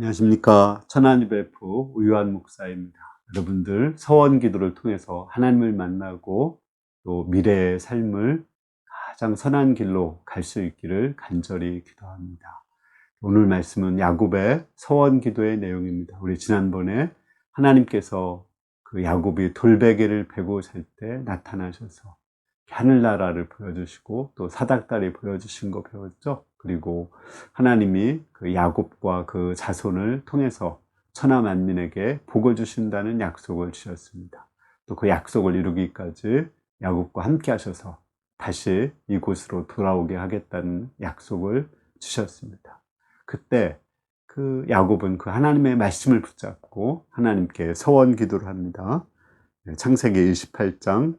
안녕하십니까. 천안이 베프 우유한 목사입니다. 여러분들 서원 기도를 통해서 하나님을 만나고 또 미래의 삶을 가장 선한 길로 갈 수 있기를 간절히 기도합니다. 오늘 말씀은 야곱의 서원 기도의 내용입니다. 우리 지난번에 하나님께서 그 야곱이 돌베개를 베고 살때 나타나셔서 하늘나라를 보여주시고 또 사닥다리 보여주신 거 배웠죠. 그리고 하나님이 그 야곱과 그 자손을 통해서 천하 만민에게 복을 주신다는 약속을 주셨습니다. 또 그 약속을 이루기까지 야곱과 함께 하셔서 다시 이곳으로 돌아오게 하겠다는 약속을 주셨습니다. 그때 그 야곱은 그 하나님의 말씀을 붙잡고 하나님께 서원 기도를 합니다. 네, 창세기 28장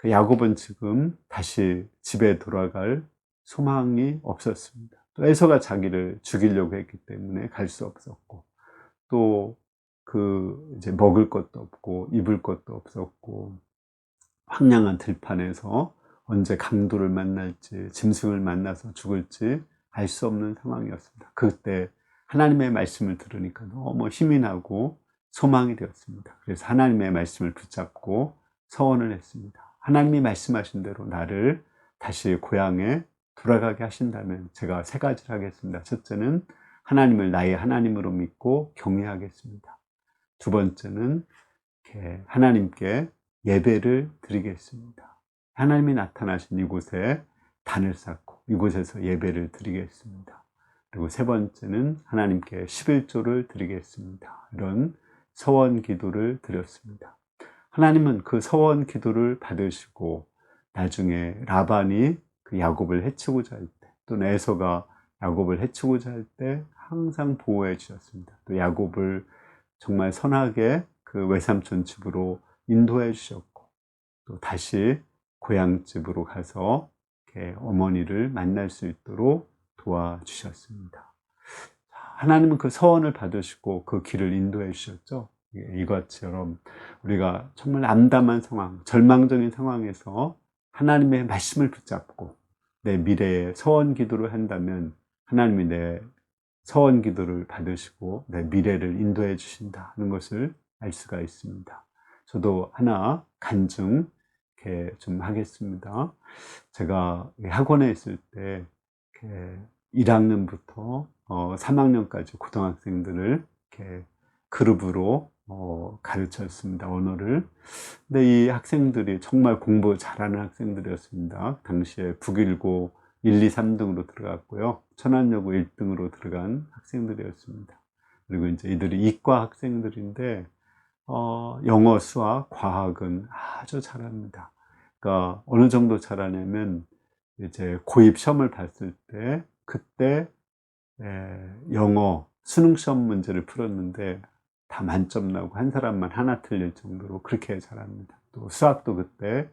그 야곱은 지금 다시 집에 돌아갈 소망이 없었습니다. 또 에서가 자기를 죽이려고 했기 때문에 갈 수 없었고 또 그 이제 먹을 것도 없고 입을 것도 없었고 황량한 들판에서 언제 강도를 만날지 짐승을 만나서 죽을지 알 수 없는 상황이었습니다. 그때 하나님의 말씀을 들으니까 너무 힘이 나고 소망이 되었습니다. 그래서 하나님의 말씀을 붙잡고 서원을 했습니다. 하나님이 말씀하신 대로 나를 다시 고향에 돌아가게 하신다면 제가 세 가지를 하겠습니다. 첫째는 하나님을 나의 하나님으로 믿고 경외하겠습니다. 두 번째는 하나님께 예배를 드리겠습니다. 하나님이 나타나신 이곳에 단을 쌓고 이곳에서 예배를 드리겠습니다. 그리고 세 번째는 하나님께 11조를 드리겠습니다. 이런 서원 기도를 드렸습니다. 하나님은 그 서원 기도를 받으시고 나중에 라반이 그 야곱을 해치고자 할 때, 또 에서가 야곱을 해치고자 할 때 항상 보호해 주셨습니다. 또 야곱을 정말 선하게 그 외삼촌 집으로 인도해 주셨고, 또 다시 고향 집으로 가서 어머니를 만날 수 있도록 도와주셨습니다. 하나님은 그 서원을 받으시고 그 길을 인도해 주셨죠. 이것처럼 우리가 정말 암담한 상황, 절망적인 상황에서 하나님의 말씀을 붙잡고 내 미래에 서원 기도를 한다면 하나님이 내 서원 기도를 받으시고 내 미래를 인도해 주신다는 것을 알 수가 있습니다. 저도 하나 간증 이렇게 좀 하겠습니다. 제가 학원에 있을 때 1학년부터 3학년까지 어, 고등학생들을 이렇게 그룹으로 어, 가르쳤습니다. 언어를. 근데 이 학생들이 정말 공부 잘하는 학생들이었습니다. 당시에 북일고 1, 2, 3등으로 들어갔고요. 천안여고 1등으로 들어간 학생들이었습니다. 그리고 이제 이들이 이과 학생들인데, 어, 영어, 수학, 과학은 아주 잘합니다. 그러니까 어느 정도 잘하냐면, 이제 고입 시험을 봤을 때, 그때, 에, 영어, 수능 시험 문제를 풀었는데 다 만점 나고 한 사람만 하나 틀릴 정도로 그렇게 잘합니다. 또 수학도 그때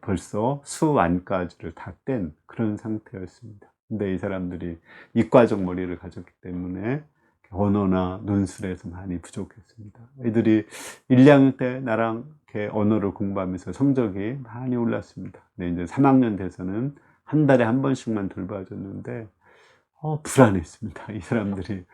벌써 수완까지를 다 뗀 그런 상태였습니다. 근데 이 사람들이 이과적 머리를 가졌기 때문에 언어나 논술에서 많이 부족했습니다. 애들이 1, 2학년 때 나랑 이렇게 언어를 공부하면서 성적이 많이 올랐습니다. 근데 이제 3학년 돼서는 한 달에 한 번씩만 돌봐줬는데 어, 불안했습니다. 이 사람들이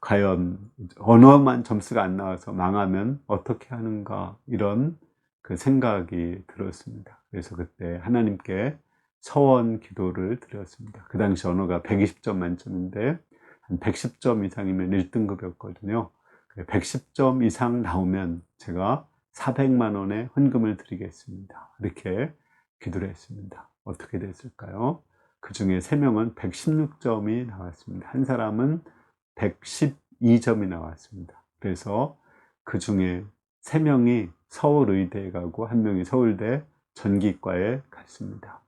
과연 언어만 점수가 안 나와서 망하면 어떻게 하는가 이런 그 생각이 들었습니다. 그래서 그때 하나님께 서원 기도를 드렸습니다. 그 당시 언어가 120점 만점인데 한 110점 이상이면 1등급이었거든요. 110점 이상 나오면 제가 400만 원의 헌금을 드리겠습니다. 이렇게 기도를 했습니다. 어떻게 됐을까요? 그 중에 3명은 116점이 나왔습니다. 한 사람은 112점이 나왔습니다. 그래서 그 중에 3명이 서울의대에 가고 한 명이 서울대 전기과에 갔습니다.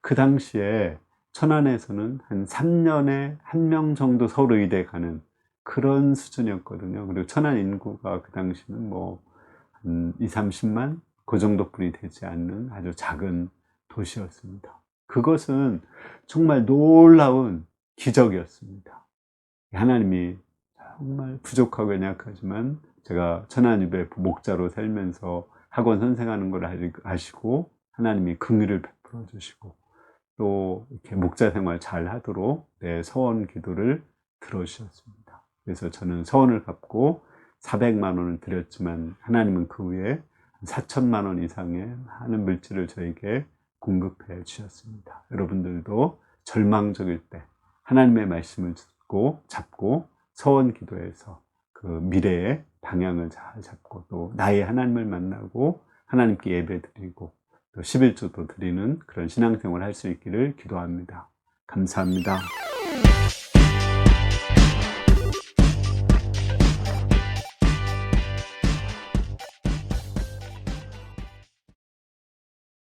그 당시에 천안에서는 한 3년에 한 명 정도 서울의대 가는 그런 수준이었거든요. 그리고 천안 인구가 그 당시는 뭐, 한 2, 30만? 그 정도뿐이 되지 않는 아주 작은 도시였습니다. 그것은 정말 놀라운 기적이었습니다. 하나님이 정말 부족하고 연약하지만 제가 천안유배 목자로 살면서 학원 선생하는 걸 알- 아시고 하나님이 긍휼을 베풀어 주시고 또 이렇게 목자 생활 잘 하도록 내 서원 기도를 들어주셨습니다. 그래서 저는 서원을 갚고 400만 원을 드렸지만 하나님은 그 후에 4천만 원 이상의 많은 물질을 저에게 공급해 주셨습니다. 여러분들도 절망적일 때 하나님의 말씀을 듣고 잡고 서원 기도해서 그 미래의 방향을 잘 잡고 또 나의 하나님을 만나고 하나님께 예배 드리고 또 11조도 드리는 그런 신앙생활을 할수 있기를 기도합니다. 감사합니다.